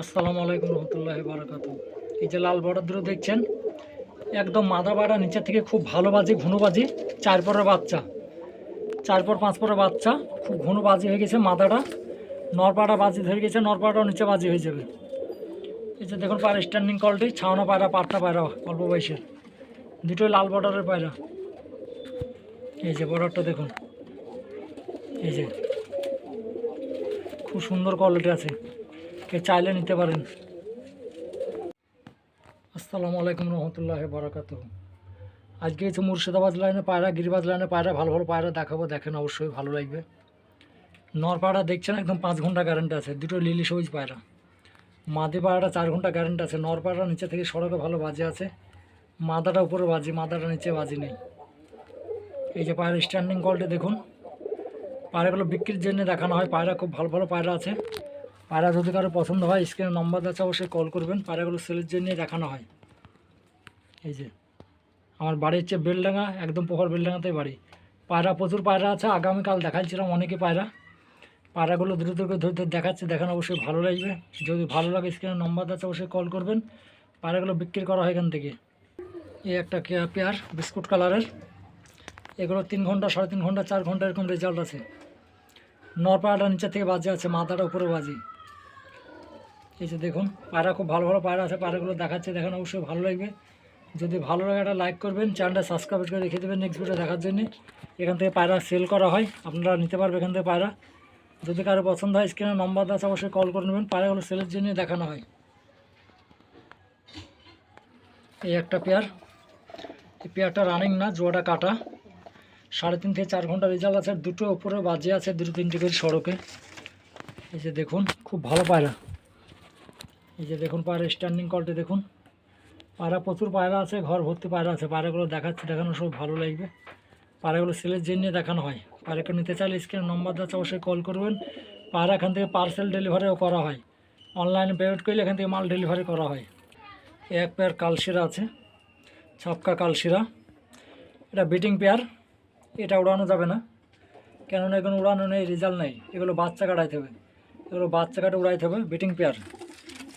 আসসালামু আলাইকুম রহমতুল্লাহ বারাকাত এই যে লাল বর্ডার দুটো দেখছেন, একদম মাদা বাড়া নিচের থেকে খুব ভালো বাজি, ঘন বাজি, চার পরের বাচ্চা। চার পর পাঁচ পরের বাচ্চা, খুব ঘন বাজি হয়ে গেছে মাদাটা নরপাড়া বাজি ধরে গেছে নরপাড়াটাও নিচে বাজি হয়ে যাবে। এই যে দেখুন পায়রা স্ট্যান্ডিং কলটি ছাওনা পায়রা পাট্টা পায়রা, অল্প বয়সের। দুটোই লাল বর্ডারের পায়রা। এই যে বর্ডারটা দেখুন। এই যে। খুব সুন্দর কোয়ালিটি আছে। কে চাইলে নিতে পারেন। আসসালামু আলাইকুম রহমতুল্লাহ বারাকাত আজকে হচ্ছে মুর্শিদাবাদ লাইনে পায়রা, গিরিবাজ লাইনে পায়রা, ভালো ভালো পায়রা দেখাবো, দেখেন অবশ্যই ভালো লাগবে। নর পায়রা দেখছেন একদম পাঁচ ঘণ্টা গ্যারেন্টি আছে, দুটো লিলি সবুজ পায়রা। মাদি পায়রাটা চার ঘণ্টা গ্যারেন্টি আছে, নর পায়রা নিচে থেকে সড়কে ভালো বাজে আছে, মাদাটা উপরে বাজি, মাদাটা নিচে বাজি নেই। এই যে পায়রা স্ট্যান্ডিং কলটা দেখুন। পায়রাগুলো বিক্রির জন্য দেখানো হয়, পায়রা খুব ভালো ভালো পায়রা আছে। পায়রা যদি কারও পছন্দ হয় স্ক্রিনে নম্বর আছে, অবশ্যই কল করবেন। পায়রাগুলো সেলের জন্য দেখানো হয়। এই যে, আমার বাড়ি হচ্ছে বেলডাঙ্গা, একদম পোহর বেলডাঙ্গাতেই বাড়ি। পায়রা, প্রচুর পায়রা আছে, আগামীকাল দেখাচ্ছিলাম অনেকে পায়রা। পায়রাগুলো দ্রুত করে ধরে ধরে দেখাচ্ছে, দেখানো অবশ্যই ভালো লাগবে। যদি ভালো লাগে স্ক্রিনে নম্বর আছে, অবশ্যই কল করবেন। পায়রাগুলো বিক্রি করা হয় এখান থেকে। এই একটা পেয়ার, বিস্কুট কালারের। এগুলো তিন ঘণ্টা, সাড়ে তিন ঘণ্টা, চার ঘণ্টা এরকম রেজাল্ট আছে। নরপাড়াটা নিচে থেকে বাজে আছে, মাথাটা উপরে বাজি। এই যে দেখুন, পায়রা খুব ভালো ভালো পায়রা আছে, পায়রাগুলো দেখাচ্ছে, দেখেন, অবশ্যই ভালো লাগবে। যদি ভালো লাগে একটা লাইক করবেন চ্যানেলটা সাবস্ক্রাইব করে রেখে দেবেন নেক্সট ভিডিও দেখার জন্য। এখান থেকে পায়রা সেল করা হয়, আপনারা নিতে পারবেন এখান থেকে পায়রা। যদি কারও পছন্দ হয় স্ক্রিনে নম্বর আছে, অবশ্যই কল করে নেবেন, পায়রাগুলো সেলের জন্য দেখানো হয়। এই একটা পেয়ার এই পেয়ারটা রানিং না, জোয়াটা কাটা। সাড়ে তিন থেকে চার ঘণ্টা রেজাল্ট আছে, দুটো উপরে বাজে আছে, দুটো তিনটে করে সড়কে। এই যে দেখুন, খুব ভালো পায়রা। এই যে দেখুন, পায়রা স্ট্যান্ডিং কলটি দেখুন। পায়রা প্রচুর পায়রা আছে, ঘর ভর্তি পায়রা আছে। পায়রাগুলো দেখাচ্ছে, দেখানো সব ভালো লাগবে। পায়রাগুলো সেলের জন্য দেখানো হয়। পায়রাকে নিতে চাইলে স্ক্রিনে নম্বর আছে, অবশ্যই কল করবেন। পায়রা এখান থেকে পার্সেল ডেলিভারিও করা হয়। অনলাইনে পেমেন্ট করলে এখান থেকে মাল ডেলিভারি করা হয়। এক পেয়ার কালশিরা আছে ছাপকা কালশিরা। এটা বিটিং পেয়ার এটা উড়ানো যাবে না। কেননা এখানে উড়ানো নেই রেজাল্ট নেই। এগুলো বাচ্চা কাটাইতে হবে। এগুলো বাচ্চা কাটে, উড়াইতে হবে বিটিং পেয়ার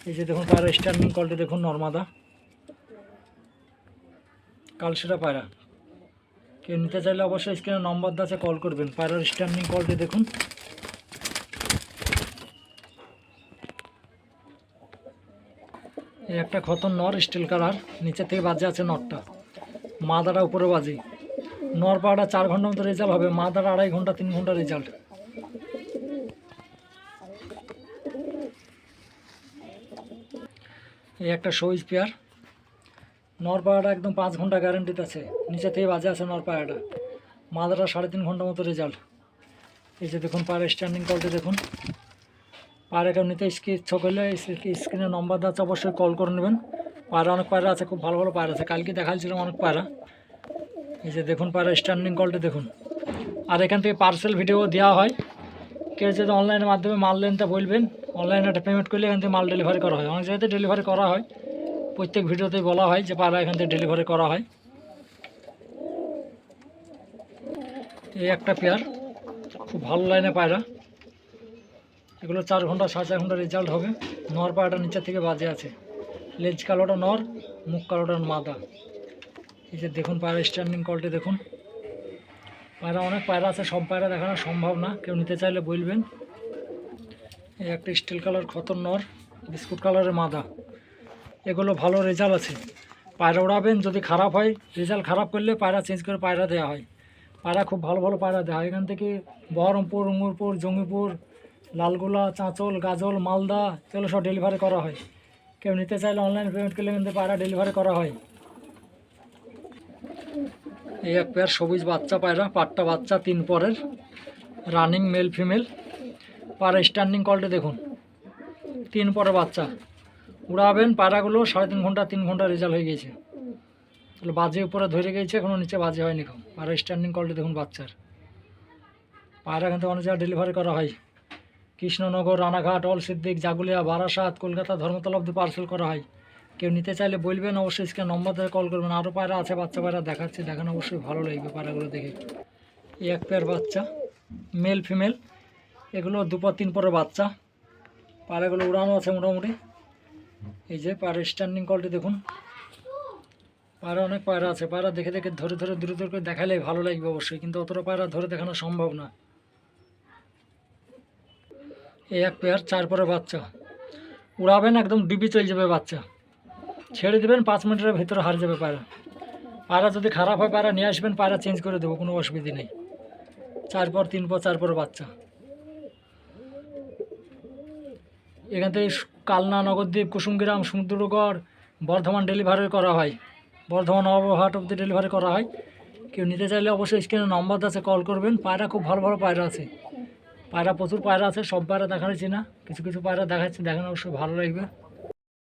এই যে দেখুন পায়রা স্ট্যান্ডিং কলটি দেখুন নর্মাদা। কালশিরা পায়রা। কেউ নিতে চাইলে অবশ্যই স্ক্রিনে নম্বর আছে কল করবেন। পায়রার স্ট্যান্ডিং কলটি দেখুন। এই একটা খতন নর স্টিল কালার নিচে থেকে বাজে আছে নটটা মাদাটা উপরে বাজি। নর পাড়া চার ঘণ্টা মতো রেজাল্ট হবে। মাদাটা আড়াই ঘণ্টা, তিন ঘণ্টা রেজাল্ট এই একটা সবুজ পেয়ার। নর পাড়াটা একদম পাঁচ ঘণ্টা গ্যারান্টিতে আছে। নিচে থেকে বাজে আছে নর পাড়াটা। মাদাটা সাড়ে তিন ঘণ্টা মতো রেজাল্ট এই যে দেখুন পায়ের স্ট্যান্ডিং কলটা দেখুন। পায়রা কেউ নিতে ইচ্ছা করলে স্ক্রিনে নম্বর দেওয়া আছে, অবশ্যই কল করে নেবেন। পায়রা অনেক পায়রা আছে, খুব ভালো ভালো পায়রা আছে। কালকে দেখাচ্ছিলাম অনেক পায়রা এই যে দেখুন পায়রা স্ট্যান্ডিং কলটা দেখুন। আর এখান থেকে পার্সেল ভিডিও দেওয়া হয়। কেউ যদি অনলাইনের মাধ্যমে মাল তা বলবেন। অনলাইনে একটা পেমেন্ট করলে এখান থেকে মাল ডেলিভারি করা হয়। অনেক জায়গাতে ডেলিভারি করা হয়। প্রত্যেক ভিডিওতেই বলা হয় যে পায়রা এখান থেকে ডেলিভারি করা হয়। এই একটা পেয়ার খুব ভালো লাইনে পায়রা। এগুলো চার ঘণ্টা, সাড়ে চার ঘণ্টা রেজাল্ট হবে। নর পায়রাটা নিচের থেকে বাজে আছে। লেজ কালোটা নর, মুখ কালোটা মাদা। এই যে দেখুন পায়রা স্ট্যান্ডিং কলটি দেখুন। পায়রা, অনেক পায়রা আছে, সব পায়রা দেখানো সম্ভব না। কেউ নিতে চাইলে বলবেন। এই একটা স্টিল কালার খতর নর, বিস্কুট কালারের মাদা। এগুলো ভালো রেজাল্ট আছে। পায়রা উড়াবেন, যদি খারাপ হয়, রেজাল্ট খারাপ করলে পায়রা চেঞ্জ করে পায়রা দেওয়া হয়। পায়রা খুব ভালো ভালো পায়রা দেওয়া হয়। এখান থেকে বহরমপুর উঙ্গুরপুর জঙ্গিপুর, লালগোলা, চাঁচল, গাজল, মালদা, এগুলো সব ডেলিভারি করা হয়। কেউ নিতে চাইলে অনলাইন পেমেন্ট করলে কিন্তু পায়রা ডেলিভারি করা হয়। এই এক পেয়ার সবুজ বাচ্চা পায়রা পাট্টা বাচ্চা, তিন পরের। রানিং মেল ফিমেল পায়রা স্ট্যান্ডিং কলটা দেখুন। তিন পরের বাচ্চা। উড়াবেন পায়রাগুলো, সাড়ে তিন ঘণ্টা তিন ঘণ্টা রেজাল্ট হয়ে গেছে তাহলে বাজে উপরে ধরে গেছে এখনও নিচে বাজে হয়নি এখন পায়রা স্ট্যান্ডিং কলটা দেখুন বাচ্চার। পায়রা কিন্তু অনেক জায়গায় ডেলিভারি করা হয়। কৃষ্ণনগর, রানাঘাট, অলসিদ্দিক, জাগুলিয়া, বারাসাত, কলকাতা, ধর্মতলা অব্দি পার্সেল করা হয়। কেউ নিতে চাইলে বলবেন অবশ্যই স্ক্রিন নম্বর ধরে কল করবেন। আরও পায়রা আছে, বাচ্চা পায়রা দেখাচ্ছে, দেখানো অবশ্যই ভালো লাগবে পায়রাগুলো দেখে। এই এক পেয়ার বাচ্চা মেল ফিমেল এগুলো দুপর, তিন পরের বাচ্চা। পায়রাগুলো উড়ানো আছে মোটামুটি। এই যে পায়রা স্ট্যান্ডিং কলটি দেখুন। পায়রা অনেক পায়রা আছে, পায়রা দেখে দেখে ধরে ধরে দূরে দূরে করে দেখালে ভালো লাগবে অবশ্যই, কিন্তু অতটা পায়রা ধরে দেখানো সম্ভব না। এই এক পেয়ার চার পরে বাচ্চা। উড়াবেন, একদম ডিবি চলে যাবে বাচ্চা। ছেড়ে দেবেন, পাঁচ মিনিটের ভিতরে হার যাবে পায়রা। পায়রা যদি খারাপ হয়, পায়রা নিয়ে আসবেন, পায়রা চেঞ্জ করে দেবো, কোনো অসুবিধা নেই। চার পর তিন পর, চার পর বাচ্চা। এখান থেকে কালনা, নগরদ্বীপ, কুসুমগ্রাম, সমুদ্রগড়, বর্ধমান ডেলিভারি করা হয়। বর্ধমান হাট অব্দি ডেলিভারি করা হয়। কেউ নিতে চাইলে অবশ্যই স্ক্রিনে নম্বর আছে কল করবেন। পায়রা খুব ভালো ভালো পায়রা আছে। পায়রা প্রচুর পায়রা আছে, সব পায়রা দেখাচ্ছি না কিছু কিছু পায়রা দেখাচ্ছি, দেখেন অবশ্যই ভালো লাগবে।